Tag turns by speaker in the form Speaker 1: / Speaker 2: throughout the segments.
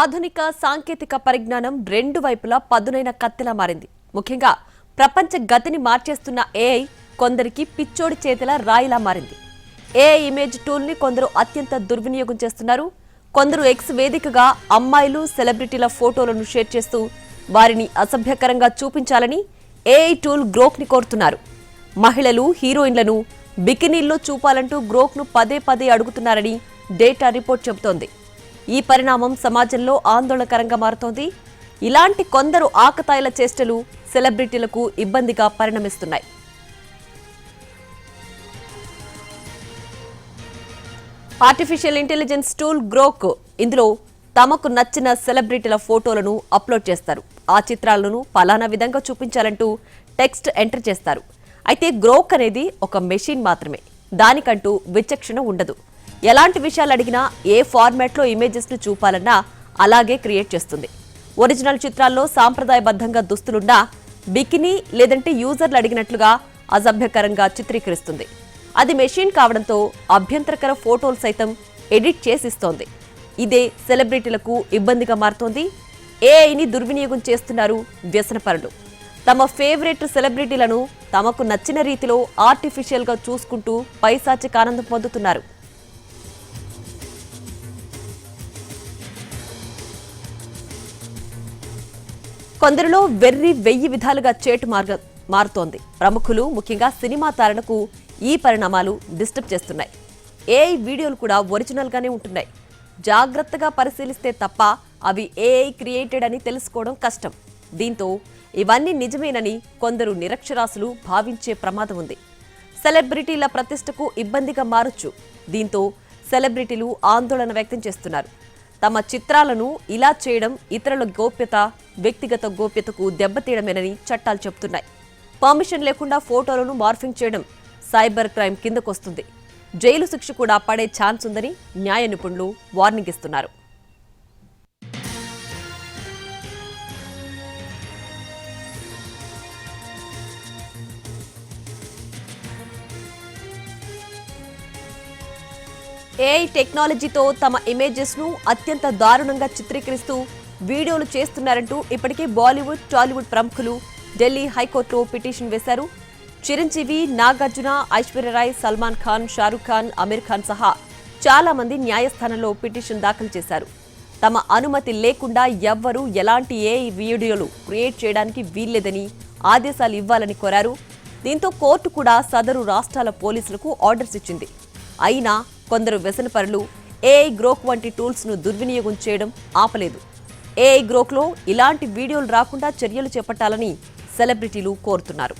Speaker 1: ఆధునిక సాంకేతిక పరిజ్ఞానం రెండు వైపులా పదునైన కత్తిలా మారింది. ముఖ్యంగా ప్రపంచ గతిని మార్చేస్తున్న ఏఐ కొందరికి పిచ్చోడి చేతిల రాయిలా మారింది. ఏఐ ఇమేజ్ టూల్ని కొందరు అత్యంత దుర్వినియోగం చేస్తున్నారు. కొందరు ఎక్స్ వేదికగా అమ్మాయిలు సెలబ్రిటీల ఫోటోలను షేర్ చేస్తూ వారిని అసభ్యకరంగా చూపించాలని ఏఐ టూల్ గ్రోక్ని కోరుతున్నారు. మహిళలు హీరోయిన్లను బికినీల్లో చూపాలంటూ గ్రోక్ను పదే పదే అడుగుతున్నారని డేటా రిపోర్ట్ చెబుతోంది. ఈ పరిణామం సమాజంలో ఆందోళనకరంగా మారుతోంది. ఇలాంటి కొందరు ఆకతాయిల చేష్టలు సెలబ్రిటీలకు ఇబ్బందిగా పరిణమిస్తున్నాయి. ఆర్టిఫిషియల్ ఇంటెలిజెన్స్ టూల్ గ్రోక్ ఇందులో తమకు నచ్చిన సెలబ్రిటీల ఫోటోలను అప్లోడ్ చేస్తారు. ఆ చిత్రాలను పలానా విధంగా చూపించాలంటూ టెక్స్ట్ ఎంటర్ చేస్తారు. అయితే గ్రోక్ అనేది ఒక మెషిన్ మాత్రమే. దానికంటూ విచక్షణ ఉండదు. ఎలాంటి విషయాలు అడిగినా ఏ ఫార్మాట్లో ఇమేజెస్ను చూపాలన్నా అలాగే క్రియేట్ చేస్తుంది. ఒరిజినల్ చిత్రాల్లో సాంప్రదాయబద్ధంగా దుస్తులున్నా బికినీ లేదంటే యూజర్లు అడిగినట్లుగా అసభ్యకరంగా చిత్రీకరిస్తుంది. అది మెషిన్ కావడంతో అభ్యంతరకర ఫోటోలు సైతం ఎడిట్ చేసిస్తోంది. ఇదే సెలబ్రిటీలకు ఇబ్బందిగా మారుతోంది. ఏఐని దుర్వినియోగం చేస్తున్నారు వ్యసనపరులు. తమ ఫేవరెట్ సెలబ్రిటీలను తమకు నచ్చిన రీతిలో ఆర్టిఫిషియల్గా చూసుకుంటూ పైశాచిక ఆనందం పొందుతున్నారు. కొందరిలో వెర్రి వెయ్యి విధాలుగా చేటు మార్గ మారుతోంది. ప్రముఖులు ముఖ్యంగా సినిమా తారలకు ఈ పరిణామాలు డిస్టర్బ్ చేస్తున్నాయి. ఏఐ వీడియోలు కూడా ఒరిజినల్గానే ఉంటున్నాయి. జాగ్రత్తగా పరిశీలిస్తే తప్ప అవి ఏఐ క్రియేటెడ్ అని తెలుసుకోవడం కష్టం. దీంతో ఇవన్నీ నిజమేనని కొందరు నిరక్షరాసులు భావించే ప్రమాదం ఉంది. సెలబ్రిటీల ప్రతిష్టకు ఇబ్బందిగా మారొచ్చు. దీంతో సెలబ్రిటీలు ఆందోళన వ్యక్తం చేస్తున్నారు. తమ చిత్రాలను ఇలా చేయడం ఇతరుల గోప్యత వ్యక్తిగత గోప్యతకు దెబ్బతీయడమేనని చట్టాలు చెబుతున్నాయి. పర్మిషన్ లేకుండా ఫోటోలను మార్ఫింగ్ చేయడం సైబర్ క్రైమ్ కిందకొస్తుంది. జైలు శిక్ష కూడా పడే ఛాన్స్ ఉందని న్యాయ నిపుణులు వార్నింగ్ ఇస్తున్నారు. ఏఐ టెక్నాలజీతో తమ ఇమేజెస్ను అత్యంత దారుణంగా చిత్రీకరిస్తూ వీడియోలు చేస్తున్నారంటూ ఇప్పటికే బాలీవుడ్ టాలీవుడ్ ప్రముఖులు ఢిల్లీ హైకోర్టులో పిటిషన్ వేశారు. చిరంజీవి నాగార్జున ఐశ్వర్యరాయ్ సల్మాన్ ఖాన్ షారుఖ్ ఖాన్ అమీర్ ఖాన్ సహా చాలా మంది న్యాయస్థానంలో పిటిషన్ దాఖలు చేశారు. తమ అనుమతి లేకుండా ఎవ్వరూ ఎలాంటి ఏ వీడియోలు క్రియేట్ చేయడానికి వీల్లేదని ఆదేశాలు ఇవ్వాలని కోరారు. దీంతో కోర్టు కూడా సదరు రాష్ట్రాల పోలీసులకు ఆర్డర్స్ ఇచ్చింది. అయినా కొందరు వ్యసనపరులు ఏఐ గ్రోక్ వంటి టూల్స్ను దుర్వినియోగం చేయడం ఆపలేదు. ఏఐ గ్రోక్లో ఇలాంటి వీడియోలు రాకుండా చర్యలు చేపట్టాలని సెలబ్రిటీలు కోరుతున్నారు.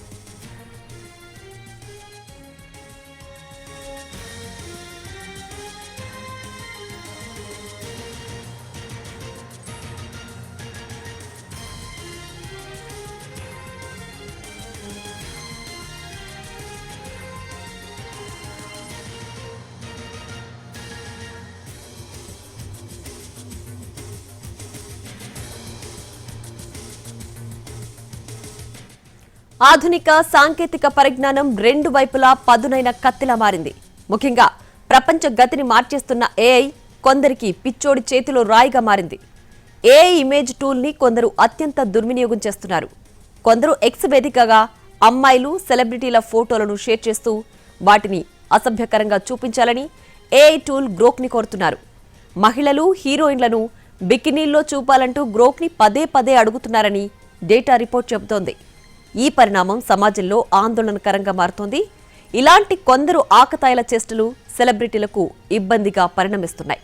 Speaker 1: ఆధునిక సాంకేతిక పరిజ్ఞానం రెండు వైపులా పదునైన కత్తిలా మారింది. ముఖ్యంగా ప్రపంచ గతిని మార్చేస్తున్న ఏఐ కొందరికి పిచ్చోడి చేతిలో రాయిగా మారింది. ఏఐ ఇమేజ్ టూల్ని కొందరు అత్యంత దుర్వినియోగం చేస్తున్నారు. కొందరు ఎక్స్ వేదికగా అమ్మాయిలు సెలబ్రిటీల ఫోటోలను షేర్ చేస్తూ వాటిని అసభ్యకరంగా చూపించాలని ఏఐ టూల్ గ్రోక్ని కోరుతున్నారు. మహిళలు హీరోయిన్లను బికినీల్లో చూపాలంటూ గ్రోక్ని పదే పదే అడుగుతున్నారని డేటా రిపోర్ట్ చెబుతోంది. ఈ పరిణామం సమాజంలో ఆందోళనకరంగా మారుతోంది. ఇలాంటి కొందరు ఆకతాయిల చేష్టలు సెలబ్రిటీలకు ఇబ్బందిగా పరిణమిస్తున్నాయి.